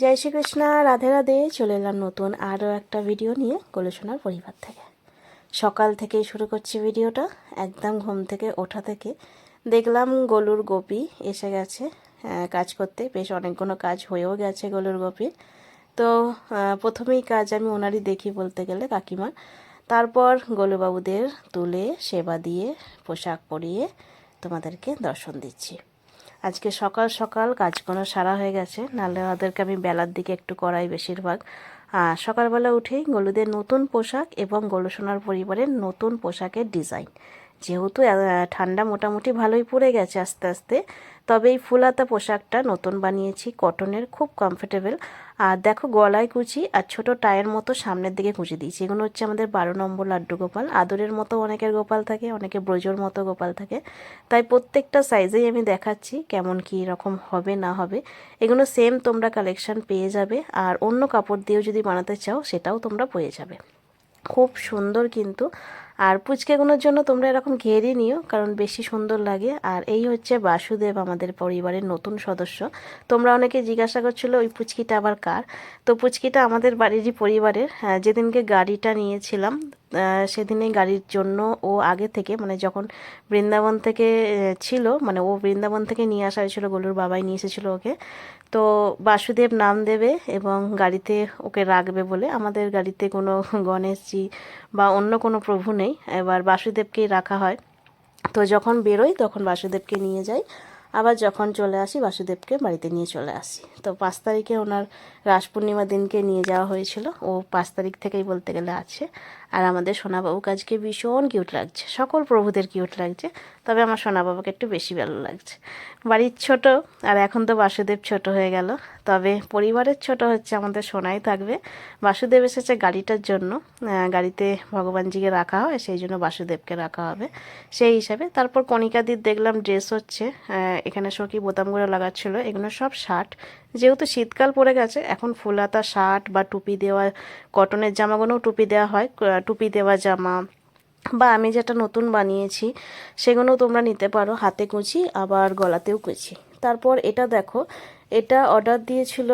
জয় শ্রীকৃষ্ণ, রাধে রাধে। চলে এলাম নতুন আরও একটা ভিডিও নিয়ে গোলসোনার পরিবার থেকে। সকাল থেকেই শুরু করছি ভিডিওটা, একদম ঘুম থেকে ওঠা থেকে। দেখলাম গলুর গোপি এসে গেছে কাজ করতে। বেশ অনেকগুলো কাজ হয়েও গেছে গলুর গোপীর। তো প্রথমেই কাজ আমি ওনারই দেখি বলতে গেলে কাকিমার তারপর গোলুবাবুদের তুলে সেবা দিয়ে পোশাক পরিয়ে তোমাদেরকে দর্শন দিচ্ছি। আজকে সকাল সকাল কাজগুলো সারা হয়ে গেছে, নাহলে ওদেরকে আমি বেলার দিকে একটু করাই বেশিরভাগ। সকালবেলা উঠেই গলুদের নতুন পোশাক এবং গলুসোনার পরিবারের নতুন পোশাকের ডিজাইন। যেহেতু ঠান্ডা মোটামুটি ভালোই পড়ে গেছে আস্তে আস্তে, তবে এই ফুলাতা পোশাকটা নতুন বানিয়েছি, কটনের, খুব কমফোর্টেবল আর দেখো গলায় কুচি আর ছোট টায়ের মতো সামনের দিকে কুচি দিয়েছি। এগুলো হচ্ছে আমাদের বারো নম্বর লাড্ডু গোপাল। আদরের মতো অনেকের গোপাল থাকে, অনেকে ব্রজর মতো গোপাল থাকে। তাই প্রত্যেকটা সাইজেই আমি দেখাচ্ছি কেমন কী রকম হবে, না হবে। এগুলো সেম তোমরা কালেকশন পেয়ে যাবে আর অন্য কাপড় দিয়েও যদি বানাতে চাও, সেটাও তোমরা পেয়ে যাবে। খুব সুন্দর কিন্তু আর পুচকেগুলোর জন্য তোমরা এরকম ঘেরে নিও, কারণ বেশি সুন্দর লাগে। আর এই হচ্ছে বাসুদেব আমাদের পরিবারের নতুন সদস্য। তোমরা অনেকে জিজ্ঞাসা করছিল, ওই পুচকিটা আবার কার? তো পুচকিটা আমাদের বাড়িরই পরিবারের। যেদিনকে গাড়িটা নিয়েছিলাম সেদিনে গাড়ির জন্য ও আগে থেকে মানে যখন বৃন্দাবন থেকে ছিল মানে ও বৃন্দাবন থেকে নিয়ে আসা হয়েছিল, গোলুর বাবাই নিয়ে এসেছিল ওকে। তো বাসুদেব নাম দেবে এবং গাড়িতে ওকে রাখবে বলে আমাদের গাড়িতে কোনো গণেশজি বা অন্য কোনো প্রভু নেই, এবার বাসুদেবকেই রাখা হয়। তো যখন বেরোই তখন বাসুদেবকে নিয়ে যাই, আবার যখন চলে আসি বাসুদেবকে বাড়িতে নিয়ে চলে আসি। তো পাঁচ তারিখে ওনার রাস পূর্ণিমা দিনকে নিয়ে যাওয়া হয়েছিল, ও পাঁচ তারিখ থেকেই বলতে গেলে আছে। আর আমাদের সোনাবাবুকে আজকে ভীষণ কিউট লাগছে। সকল প্রভুদের কিউট লাগছে। তবে আমার সোনাবাবুকে একটু বেশি ভালো লাগছে। বাড়ির ছোট, আর এখন তো বাসুদেব ছোট হয়ে গেল। তবে পরিবারের ছোট হচ্ছে আমাদের সোনাই থাকবে। বাসুদেব এসেছে গাড়িটার জন্য। গাড়িতে ভগবানজিকে রাখা হয়, সেই জন্য বাসুদেবকে রাখা হবে। সেই হিসাবে তারপর কণিকাদির দেখলাম ড্রেস হচ্ছে। এখানে সখী বোতামগুলো লাগাচ্ছিল। এগুলো সব শার্ট। যেহেতু শীতকাল পড়ে গেছে, এখন ফুলাতা শার্ট বা টুপি দেওয়া, কটনের জামাগুলোও টুপি দেওয়া হয় টুপি দেওয়া জামা। বা আমি যেটা নতুন বানিয়েছি, সেগুলো তোমরা নিতে পারো, হাতে কুচি, আবার গলাতেও কুচি। তারপর এটা দেখো, এটা অর্ডার দিয়েছিল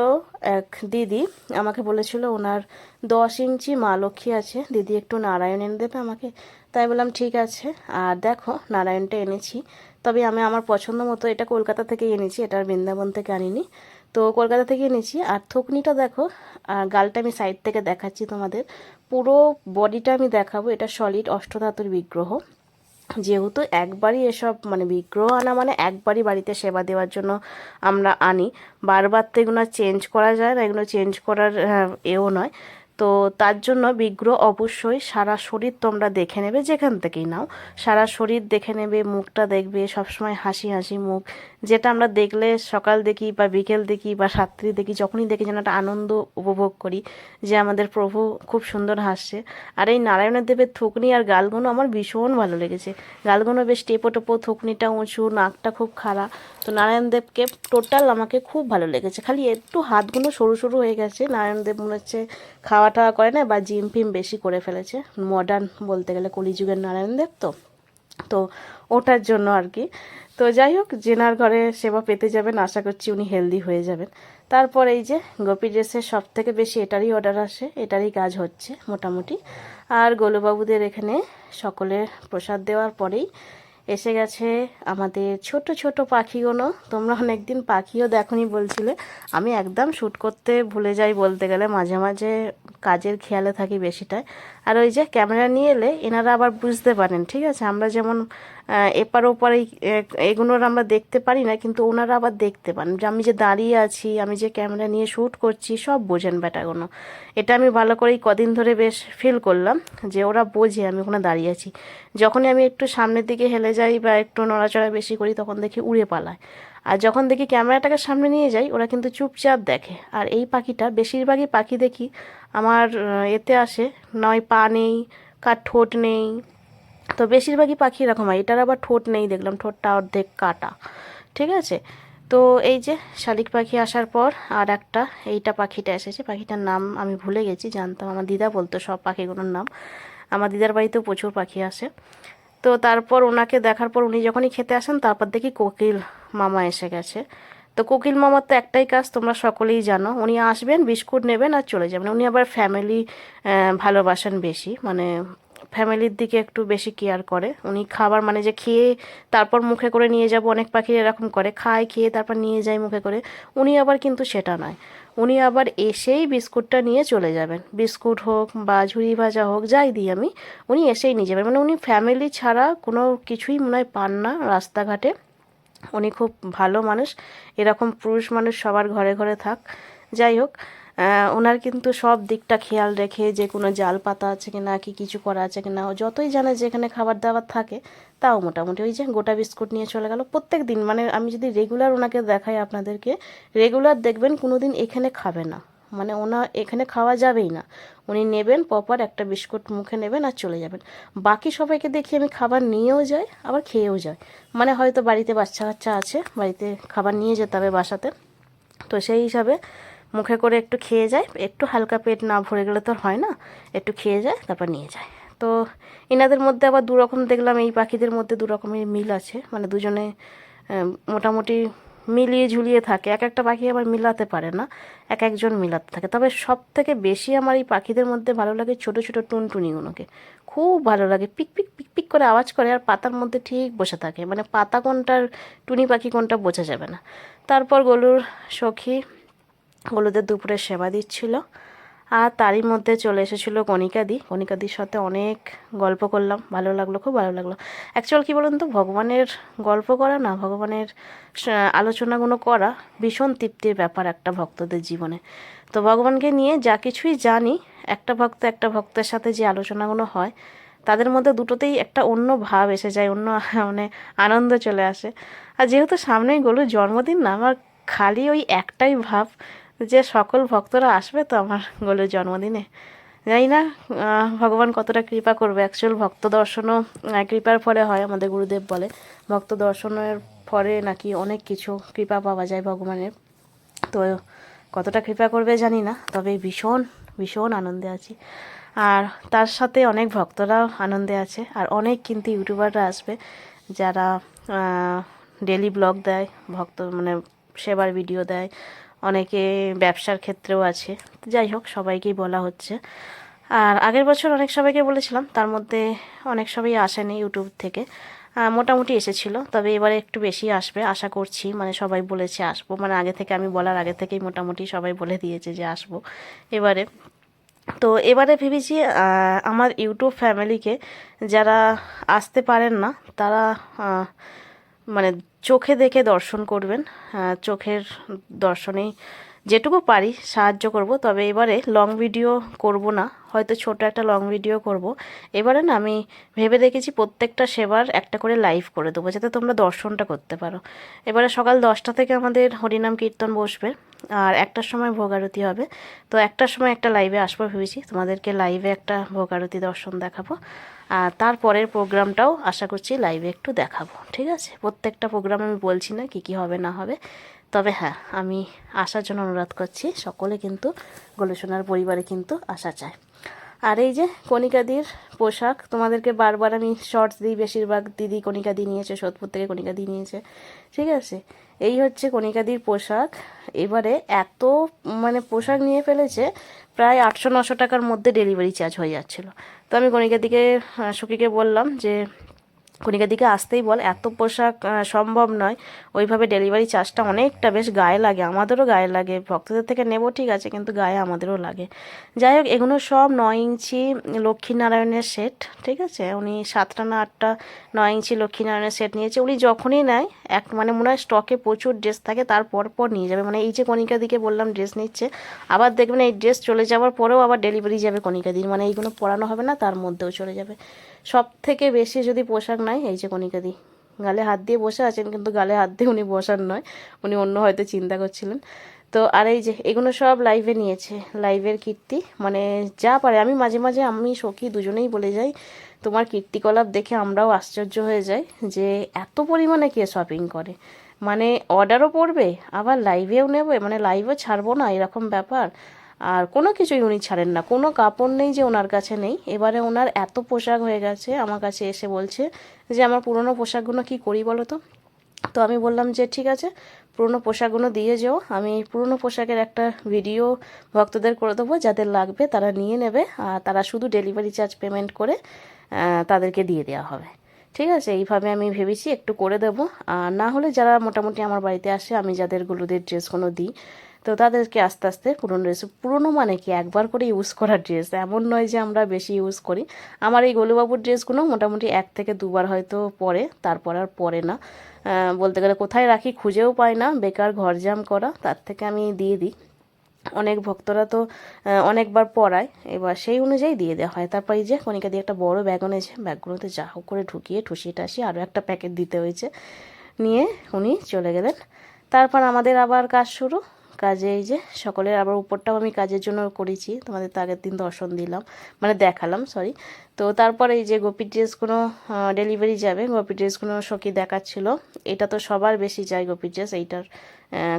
এক দিদি, আমাকে বলেছিল ওনার দশ ইঞ্চি মা লক্ষ্মী আছে, দিদি একটু নারায়ণ এনে দেবে আমাকে। তাই বললাম, ঠিক আছে। আর দেখো, নারায়ণটা এনেছি। তবে আমি আমার পছন্দ মতো এটা কলকাতা থেকে এনেছি, এটা বৃন্দাবন থেকে আনিনি। তো কলকাতা থেকে এনেছি। আর থকনিটা দেখো আর গালটা আমি সাইড থেকে দেখাচ্ছি তোমাদের। পুরো বডিটা আমি দেখাবো, এটা সলিড অষ্টধাতুর বিগ্রহ। যেহেতু একবারই এসব মানে বিগ্রহ আনা মানে একবারই বাড়িতে সেবা দেওয়ার জন্য আমরা আনি। বারবার তো এগুলো চেঞ্জ করা যায় না, এগুলো চেঞ্জ করার এও নয়। তো তার জন্য বিগ্রহ অবশ্যই সারা শরীর তোমরা দেখে নেবে, যেখান থেকেই নাও। সারা শরীর দেখে নেবে, মুখটা দেখবে, সবসময় হাসি হাসি মুখ। যেটা আমরা দেখলে সকাল দেখি বা বিকেল দেখি বা রাত্রি দেখি, যখনই দেখি যেন একটা আনন্দ উপভোগ করি যে আমাদের প্রভু খুব সুন্দর হাসছে। আর এই নারায়ণের দেবের থুকনি আর গালগুলো আমার ভীষণ ভালো লেগেছে। গালগুলো বেশ টেপো টেপো থুকনিটা উঁচু, নাকটা খুব খাড়া। তো নারায়ণ দেবকে টোটাল আমাকে খুব ভালো লেগেছে। খালি একটু হাতগুলো সরু সরু হয়ে গেছে। নারায়ণ দেব মনে হচ্ছে খাওয়া টাওয়া করে না, বা জিম ফিম বেশি করে ফেলেছে মডার্ন বলতে গেলে কলিযুগের নারায়ণ দেব তো তো ওটার জন্য আর কি। তো যাই হোক, জেনার ঘরে সেবা পেতে যাবেন, আশা করছি উনি হেলদি হয়ে যাবেন। তারপর এই যে গোপী ড্রেসের সব থেকে বেশি এটারই অর্ডার আসে, এটারই কাজ হচ্ছে মোটামুটি। আর গোলুবাবুদের এখানে সকলের প্রসাদ দেওয়ার পরেই এসে গেছে আমাদের ছোট ছোট পাখিগুলো। তোমরা অনেকদিন পাখিও দেখনি বলছিলে। আমি একদম শ্যুট করতে ভুলে যাই বলতে গেলে। মাঝে মাঝে কাজের খেয়ালে থাকি বেশিটাই। আর ওই যে ক্যামেরা নিয়ে এলে এনারা আবার বুঝতে পারেন, ঠিক আছে? আমরা যেমন এপার ওপার এগুলোর আমরা দেখতে পারি না, কিন্তু ওনারা আবার দেখতে পান। যে আমি যে দাঁড়িয়ে আছি, আমি যে ক্যামেরা নিয়ে শ্যুট করছি, সব বোঝেন ব্যাটাগুলো এটা আমি ভালো করেই কদিন ধরে বেশ ফিল করলাম যে ওরা বোঝে আমি ওখানে দাঁড়িয়ে আছি। যখনই আমি একটু সামনের দিকে হেলে যাই বা একটু নড়াচড়া বেশি করি, তখন দেখি উড়ে পালায়। আর যখন দেখি ক্যামেরাটাকে সামনে নিয়ে যাই, ওরা কিন্তু চুপচাপ দেখে। আর এই পাখিটা, বেশিরভাগই পাখি দেখি আমার এতে আসে। নয় পা নেই, কার ঠোঁট নেই। তো বেশিরভাগই পাখি এরকম হয়। এটার আবার ঠোঁট নেই দেখলাম, ঠোঁটটা অর্ধেক কাটা। ঠিক আছে? তো এই যে শালিক পাখি আসার পর আর একটা, এইটা পাখিটা এসেছে। পাখিটার নাম আমি ভুলে গেছি, জানতাম। আমার দিদা বলতো সব পাখিগুলোর নাম। আমার দিদার বাড়িতেও প্রচুর পাখি আসে। তো তারপর ওনাকে দেখার পর উনি যখনই খেতে আসেন, তারপর দেখি কোকিল মামা এসে গেছে। তো কোকিল মামার তো একটাই কাজ, তোমরা সকলেই জানো। উনি আসবেন, বিস্কুট নেবেন আর চলে যাবেন। উনি আবার ফ্যামিলি ভালোবাসেন বেশি। মানে ফ্যামিলির দিকে একটু বেশি কেয়ার করে। উনি খাবার মানে যে খেয়ে তারপর মুখে করে নিয়ে যাব, অনেক পাখি এরকম করে, খায়, খেয়ে তারপর নিয়ে যায় মুখে করে। উনি আবার কিন্তু সেটা নয়। উনি আবার এসেই বিস্কুটটা নিয়ে চলে যাবেন। বিস্কুট হোক বা ঝুড়ি ভাজা হোক, যাই দিই আমি, উনি এসেই নিয়ে যাবেন। মানে উনি ফ্যামিলি ছাড়া কোনো কিছুই মনে হয় পান না রাস্তাঘাটে। উনি খুব ভালো মানুষ, এরকম পুরুষ মানুষ সবার ঘরে ঘরে থাক। যাই হোক ওনার কিন্তু সব দিকটা খেয়াল রেখে যে কোনো জাল পাতা আছে কি না কি কিছু করা আছে কি না ও যতই জানে যেখানে খাবার দাবার থাকে, তাও মোটামুটি ওই যে গোটা বিস্কুট নিয়ে চলে গেল প্রত্যেক দিন। মানে আমি যদি রেগুলার ওনাকে দেখাই আপনাদেরকে রেগুলার দেখবেন কোনো দিন এখানে খাবে না। মানে ওনা এখানে খাওয়া যাবেই না। উনি নেবেন প্রপার একটা বিস্কুট মুখে নেবেন আর চলে যাবেন। বাকি সবাইকে দেখি আমি খাবার নিয়েও যাই, আবার খেয়েও যাই। মানে হয়তো বাড়িতে বাচ্চা কাচ্চা আছে, বাড়িতে খাবার নিয়ে যেতে হবে বাসাতে। তো সেই হিসাবে মুখে করে একটু খেয়ে যায়। একটু হালকা পেট না ভরে গেলে তো হয় না। একটু খেয়ে যায়, তারপর নিয়ে যায়। তো এনাদের মধ্যে আবার দু রকম দেখলাম, এই পাখিদের মধ্যে দু রকমের মিল আছে। মানে দুজনে মোটামুটি মিলিয়ে ঝুলিয়ে থাকে। এক একটা পাখি আবার মিলাতে পারে না। এক একজন মিলাতে থাকে। তবে সব থেকে বেশি আমার এই পাখিদের মধ্যে ভালো লাগে ছোট ছোট টুনটুনিগুলোকে খুব ভালো লাগে। পিক পিক পিক পিক করে আওয়াজ করে আর পাতার মধ্যে ঠিক বসে থাকে। মানে পাতা কোনটার, টুনি পাখি কোনটা বোঝা যাবে না। তারপর গলুর সখী হলুদের দুপুরে সেবা দিচ্ছিল। আর তারই মধ্যে চলে এসেছিল কণিকাদি কণিকাদির সাথে অনেক গল্প করলাম। ভালো লাগল, খুব ভালো লাগল। অ্যাকচুয়াল কী বলুন তো, ভগবানের গল্প করা না, ভগবানের আলোচনাগুলো করা ভীষণ তৃপ্তির ব্যাপার একটা ভক্তদের জীবনে। তো ভগবানকে নিয়ে যা কিছুই জানি, একটা ভক্ত একটা ভক্তের সাথে যে আলোচনাগুলো হয়, তাদের মধ্যে দুটোতেই একটা অন্য ভাব এসে যায়, অন্য মানে আনন্দ চলে আসে। আর যেহেতু সামনেই গলুর জন্মদিন না আমার খালি ওই একটাই ভাব যে সকল ভক্তরা আসবে তো আমার গলুর জন্মদিনে। জানি না ভগবান কতটা কৃপা করবে। অ্যাকচুয়াল ভক্ত দর্শনও কৃপার ফলে হয়, আমাদের গুরুদেব বলে। ভক্ত দর্শনের ফলে নাকি অনেক কিছু কৃপা পাওয়া যায় ভগবানের। তো কতটা কৃপা করবে জানি না, তবে ভীষণ ভীষণ আনন্দে আছি। আর তার সাথে অনেক ভক্তরাও আনন্দে আছে, আর অনেক কিন্তু ইউটিউবাররা আসবে, যারা ডেলি ব্লগ দেয়, ভক্ত মানে সেবার ভিডিও দেয় অনেকে ব্যবসার ক্ষেত্রেও আছে। যাই হোক, সবাইকেই বলা হচ্ছে। আর আগের বছর অনেক সবাইকে বলেছিলাম, তার মধ্যে অনেক সবাই আসেনি ইউটিউব থেকে। মোটামুটি এসেছিল, তবে এবারে একটু বেশি আসবে, আশা করছি। মানে সবাই বলেছে আসব মানে আগে থেকে আমি বলার আগে থেকেই মোটামুটি সবাই বলে দিয়েছে যে আসব এবারে। তো এবারে ভেবেছি আমার ইউটিউব ফ্যামিলিকে যারা আসতে পারেন না, তারা মানে চোখে দেখে দর্শন করবেন চোখের দর্শনেই যেটুকু পারি সাহায্য করব, তবে এবারে লং ভিডিও করব না। হয়তো ছোট একটা লং ভিডিও করব। এবারে না, আমি ভেবে রেখেছি প্রত্যেকটা সেবার একটা করে লাইভ করে দেবো, যাতে তোমরা দর্শনটা করতে পারো। এবারে সকাল দশটা থেকে আমাদের হরিনাম কীর্তন বসবে, আর একটার সময় ভোগ আরতি হবে। তো একটার সময় একটা লাইভে আসব ভেবেছি, তোমাদেরকে লাইভে একটা ভোগ আরতি দর্শন দেখাবো। আর তারপরের প্রোগ্রামটাও আশা করছি লাইভে একটু দেখাবো, ঠিক আছে? প্রত্যেকটা প্রোগ্রাম আমি বলছি না কি কি হবে না হবে। তবে হ্যাঁ আমি আসার জন্য অনুরোধ করছি, সকলে কিন্তু গোলসোনার পরিবারে কিন্তু আসা চায় আর এই যে কণিকাদির পোশাক, তোমাদেরকে বারবার আমি শর্টস দিই, বেশিরভাগ দিদি কণিকাদি নিয়েছে, সোদপুর থেকে কণিকাদি নিয়েছে, ঠিক আছে? এই হচ্ছে কণিকাদির পোশাক। এবারে এত মানে পোশাক নিয়ে ফেলেছে, প্রায় আটশো নশো টাকার মধ্যে ডেলিভারি চার্জ হয়ে যাচ্ছিল। তো আমি কণিকাদিকে সখীকে বললাম যে কণিকার দিকে আসতেই বল, এত পোশাক সম্ভব নয়। ওইভাবে ডেলিভারি চার্জটা অনেকটা বেশ গায়ে লাগে, আমাদেরও গায়ে লাগে। ভক্তদের থেকে নেব ঠিক আছে, কিন্তু গায়ে আমাদেরও লাগে। যাই হোক, এগুলো সব নয় ইঞ্চি লক্ষ্মীনারায়ণের সেট ঠিক আছে? উনি সাতটা না আটটা নয় ইঞ্চি লক্ষ্মীনারায়ণের সেট নিয়েছে। উনি যখনই নেয়, এক মানে মনে হয় স্টকে প্রচুর ড্রেস থাকে, তারপর পর নিয়ে যাবে। মানে এই যে কণিকা দিকে বললাম ড্রেস নিচ্ছে, আবার দেখবেন এই ড্রেস চলে যাওয়ার পরেও আবার ডেলিভারি যাবে কণিকা দির মানে এইগুলো পরানো হবে না, তার মধ্যেও চলে যাবে। সব থেকে বেশি যদি পোশাক নাই, এই যে কণিকা দি। গালে হাত দিয়ে বসে আছেন, কিন্তু গালে হাত দিয়ে উনি বসার নয়, উনি অন্য হয়তো চিন্তা করছিলেন। তো আর এই যে, এগুলো সব লাইভে নিয়েছে লাইভের কীর্তি। মানে যা পারে, আমি মাঝে মাঝে, আমি, সখী দুজনেই বলে যাই, তোমার কীর্তিকলাপ দেখে আমরাও আশ্চর্য হয়ে যাই যে এত পরিমাণে কে শপিং করে। মানে অর্ডারও পড়বে, আবার লাইভেও নেবে মানে লাইভও ছাড়বো না, এরকম ব্যাপার। আর কোনো কিছুই উনি ছাড়েন না। কোনো কাপড় নেই যে ওনার কাছে নেই। এবারে ওনার এত পোশাক হয়ে গেছে, আমার কাছে এসে বলছে যে, আমার পুরনো পোশাকগুলো কি করি বলো তো? তো আমি বললাম যে, ঠিক আছে, পুরনো পোশাকগুলো দিয়ে যেও। আমি পুরনো পোশাকের একটা ভিডিও ভক্তদের করে দেবো, যাদের লাগবে তারা নিয়ে নেবে আর তারা শুধু ডেলিভারি চার্জ পেমেন্ট করে তাদেরকে দিয়ে দেওয়া হবে। ঠিক আছে, এইভাবে আমি ভেবেছি, একটু করে দেবো। আর না হলে যারা মোটামুটি আমার বাড়িতে আসে, আমি যাদের গুলোদের ড্রেসগুলো দিই তো তাদেরকে আস্তে আস্তে পুরনো ড্রেস, পুরনো মানে কি, একবার করে ইউজ করার ড্রেস। এমন নয় যে আমরা বেশি ইউজ করি। আমার এই গোলুবাবুর ড্রেসগুলো মোটামুটি এক থেকে দুবার হয়তো পরে, তারপর আর পরে না। বলতে গেলে কোথায় রাখি খুঁজেও পাই না, বেকার ঘর জাম করা, তার থেকে আমি দিয়ে দিই। অনেক ভক্তরা তো অনেকবার পড়ায় এবার সেই অনুযায়ী দিয়ে দেওয়া হয়। তারপর এই যে কণিকা দিয়ে একটা বড় ব্যাগ এনেছে ব্যাগগুলোতে যা হোক করে ঢুকিয়ে, ঠুসিয়ে টাসিয়ে আরও একটা প্যাকেট দিতে হয়েছে। নিয়ে উনি চলে গেলেন। তারপর আমাদের আবার কাজ শুরু। কাজে এই যে সকলের, আবার উপরটাও আমি কাজের জন্য করেছি। তোমাদের তো আগের দিন দর্শন দিলাম মানে দেখালাম সরি তো তারপরে এই যে গোপী ড্রেসগুলো ডেলিভারি যাবে, গোপী ড্রেসগুলো সখী দেখাচ্ছিল। এটা তো সবার বেশি যায় গোপী ড্রেস, এইটার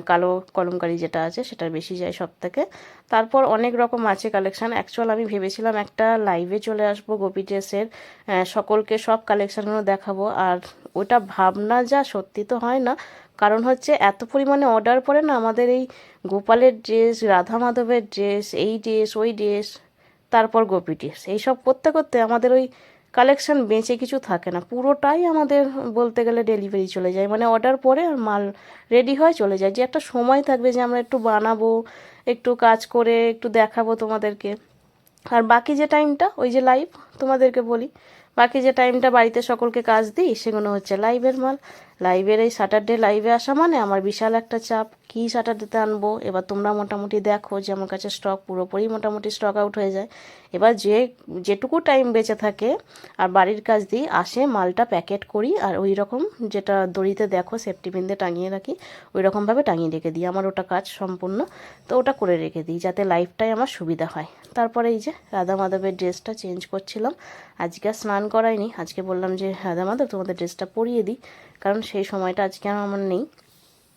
কালো কলমকারি যেটা আছে সেটার বেশি যায় সব থেকে তারপর অনেক রকম আছে কালেকশন অ্যাকচুয়াল আমি ভেবেছিলাম একটা লাইভে চলে আসব গোপী ড্রেসের সকলকে সব কালেকশানগুলো দেখাবো। আর ওটা ভাবনা যা সত্যি তো হয় না কারণ হচ্ছে এত পরিমাণে অর্ডার পড়ে না আমাদের এই গোপালের ড্রেস রাধা মাধবের ড্রেস এই ড্রেস ওই ড্রেস তারপর গোপী ড্রেস এইসব করতে করতে আমাদের ওই কালেকশন বেঁচে কিছু থাকে না। পুরোটাই আমাদের বলতে গেলে ডেলিভারি চলে যায়। মানে অর্ডার পরে আর মাল রেডি হয়, চলে যায়। যে একটা সময় থাকবে যে আমরা একটু বানাবো, একটু কাজ করে, একটু দেখাবো তোমাদেরকে। আর বাকি যে টাইমটা ওই যে লাইভ তোমাদেরকে বলি, বাকি যে টাইমটা বাড়িতে সকলকে কাজ দিই, সেগুলো হচ্ছে লাইভের মাল। লাইভের এই স্যাটারডে লাইভে আসা মানে আমার বিশাল একটা চাপ। কী স্যাটারডেতে আনব? এবার তোমরা মোটামুটি দেখো যে আমার কাছে স্টক পুরোপুরি মোটামুটি স্টক আউট হয়ে যায়। এবার যে, যেটুকু টাইম বেঁচে থাকে আর বাড়ির কাজ দিই, আসে মালটা প্যাকেট করি আর ওই রকম যেটা দড়িতে দেখো সেফটি পিন দিয়ে টাঙিয়ে রাখি ওই রকমভাবে টাঙিয়ে রেখে দিই। আমার ওটা কাজ সম্পূর্ণ, তো ওটা করে রেখে দিই যাতে লাইফটাই আমার সুবিধা হয়। তারপরে এই যে রাধা মাধবের ড্রেসটা চেঞ্জ করছিলাম। আজকে স্নান করাইনি। আজকে বললাম যে, রাধা মাধব, তোমাদের ড্রেসটা পরিয়ে দিই। কারণ সেই সময়টা আজকে আমার আমার নেই।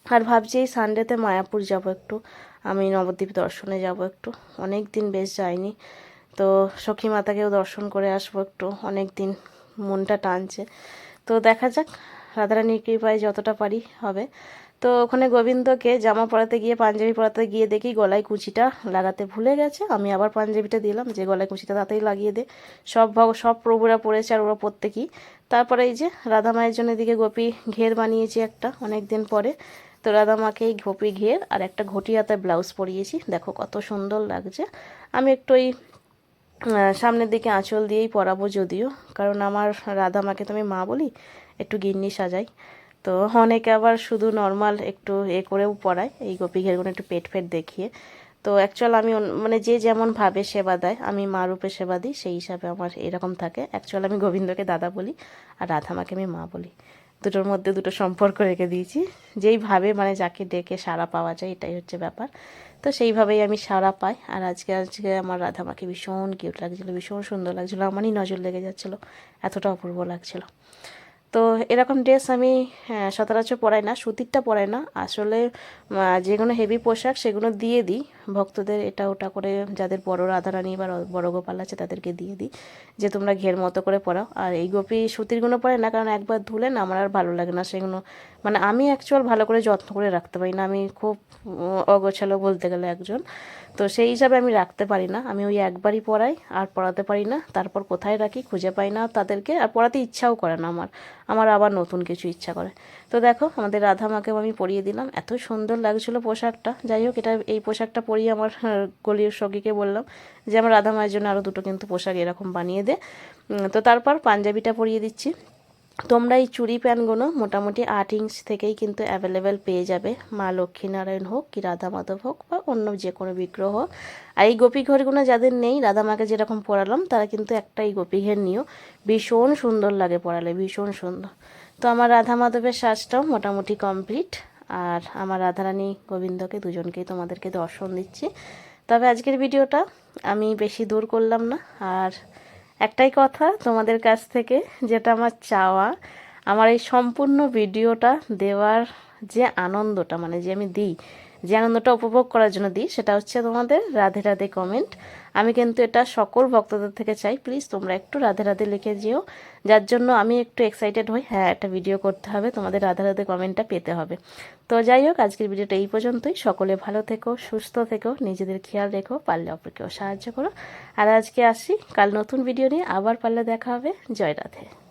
আর ভাবছি এই সানডেতে মায়াপুর যাব একটু। আমি নবদ্বীপ দর্শনে যাব একটু। অনেক দিন বেশ যাইনি। তো সখী মাতাকেও দর্শন করে আসব একটু। অনেক দিন মনটা টানছে। তো দেখা যাক। রাধারানীর কৃপায় যতটা পারি হবে। তো ওখানে গোবিন্দকে জামা পরাতে গিয়ে, পাঞ্জাবি পরাতে গিয়ে দেখি গলায় কুচিটা লাগাতে ভুলে গেছে। আমি আবার পাঞ্জাবিটা দিলাম, যে গলায় কুচিটা তাতেই লাগিয়ে দে। সব সব প্রভুরা পড়েছে আর ওরা প্রত্যেকেই। তারপরে এই যে রাধা মায়ের জন্য এদিকে গোপী ঘের বানিয়েছি একটা অনেক দিন পরে। তো রাধা মাকে এই গোপী ঘের আর একটা ঘটি হাতে ব্লাউজ পরিয়েছি। দেখো কত সুন্দর লাগছে। আমি একটু ওই সামনের দিকে আঁচল দিয়েই পরাবো যদিও। কারণ আমার রাধা মাকে তো আমি মা বলি, একটু গিন্নি সাজাই। তো অনেকে আবার শুধু নর্মাল একটু এ করেও পড়ায়, এই গোপী ঘেরগুলো একটু পেট ফেট দেখিয়ে। তো অ্যাকচুয়াল আমি মানে যে যেমন ভাবে সেবা দেয়, আমি মা রূপে সেবা দিই, সেই হিসাবে আমার এরকম থাকে। অ্যাকচুয়াল আমি গোবিন্দকে দাদা বলি আর রাধা মাকে আমি মা বলি। দুটোর মধ্যে দুটো সম্পর্ক রেখে দিয়েছি। যেইভাবে মানে যাকে ডেকে সাড়া পাওয়া যায়, এটাই হচ্ছে ব্যাপার। তো সেইভাবেই আমি সাড়া পাই। আর আজকে আজকে আমার রাধা মাকে ভীষণ কিউট লাগছিল, ভীষণ সুন্দর লাগছিল। আমারই নজর লেগে যাচ্ছিল। এতটা অপূর্ব লাগছিল। তো এরকম ড্রেস আমি হ্যাঁ, সচরাচর পরাই না সুতিরটা পরাই না। আসলে যেগুলো হেভি পোশাক সেগুলো দিয়ে দিই। ভক্তদের এটা ওটা করে যাদের বড় রাধারানী বা বড় গোপাল আছে তাদেরকে দিয়ে দিই যে তোমরা ঘের মতো করে পরাও আর এই গোপী সুতিরগুলো পরে না, কারণ একবার ধুলে না আমার আর ভালো লাগে না সেগুলো। মানে আমি অ্যাকচুয়াল ভালো করে যত্ন করে রাখতে পারি না, আমি খুব অগোছালো বলতে গেলে একজন। তো সেই হিসাবে আমি রাখতে পারি না, আমি ওই একবারই পরাই আর পরাতে পারি না, তারপর কোথায় রাখি খুঁজে পাই না তাদেরকে, আর পরাতে ইচ্ছাও করে না আমার আমার আবার নতুন কিছু ইচ্ছা করে। তো দেখো আমাদের রাধা মাকেও আমি পরিয়ে দিলাম, এত সুন্দর লাগছিল পোশাকটা, যাই হোক এটা এই পোশাকটা পরিয়ে আমার আহ, গলির সখীকে বললাম যে আমার রাধা মায়ের জন্য আরও দুটো কিন্তু পোশাক এরকম বানিয়ে দে। তো তারপর পাঞ্জাবিটা পরিয়ে দিচ্ছি। তোমরা এই চুড়ি প্যান্টগুলো মোটামুটি আট ইঞ্চ থেকেই কিন্তু অ্যাভেলেবেল পেয়ে যাবে। মা লক্ষ্মীনারায়ণ হোক কি রাধা মাধব হোক বা অন্য যে কোনো বিগ্রহ। হোক আর এই গোপী ঘরগুলো যাদের নেই রাধা মাকে যেরকম পরালাম তারা কিন্তু একটা এই গোপী ঘের নিও। ভীষণ সুন্দর লাগে পরালে ভীষণ সুন্দর। তো আমার রাধা মাধবের সাজটাও মোটামুটি কমপ্লিট। আর আমার রাধারানী গোবিন্দকে দুজনকেই তোমাদেরকে দর্শন দিচ্ছি। তবে আজকের ভিডিওটা আমি বেশি দূর করলাম না। আর একটাই কথা তোমাদের কাছ থেকে, যেটা আমার চাওয়া, আমার এই সম্পূর্ণ ভিডিওটা দেওয়ার যে আনন্দটা মানে যে আমি দিই, যে আনন্দটা উপভোগ করার জন্য দিই, সেটা হচ্ছে তোমাদের রাধে রাধে কমেন্ট আমি কিন্তু এটা সকল ভক্তদের থেকে চাই। প্লিজ তোমরা একটু রাধে রাধে লিখে যেও। যার জন্য আমি একটু এক্সাইটেড হই। হ্যাঁ একটা ভিডিও করতে হবে। তোমাদের রাধে রাধে কমেন্টটা পেতে হবে। তো যাই হোক, আজকের ভিডিওটা এই পর্যন্তই। সকলে ভালো থেকো, সুস্থ থেকো, নিজেদের খেয়াল রেখো, পারলে অপরকেও সাহায্য করো। আর আজকে আসি, কাল নতুন ভিডিও নিয়ে আবার পারলে দেখা হবে। জয় রাধে।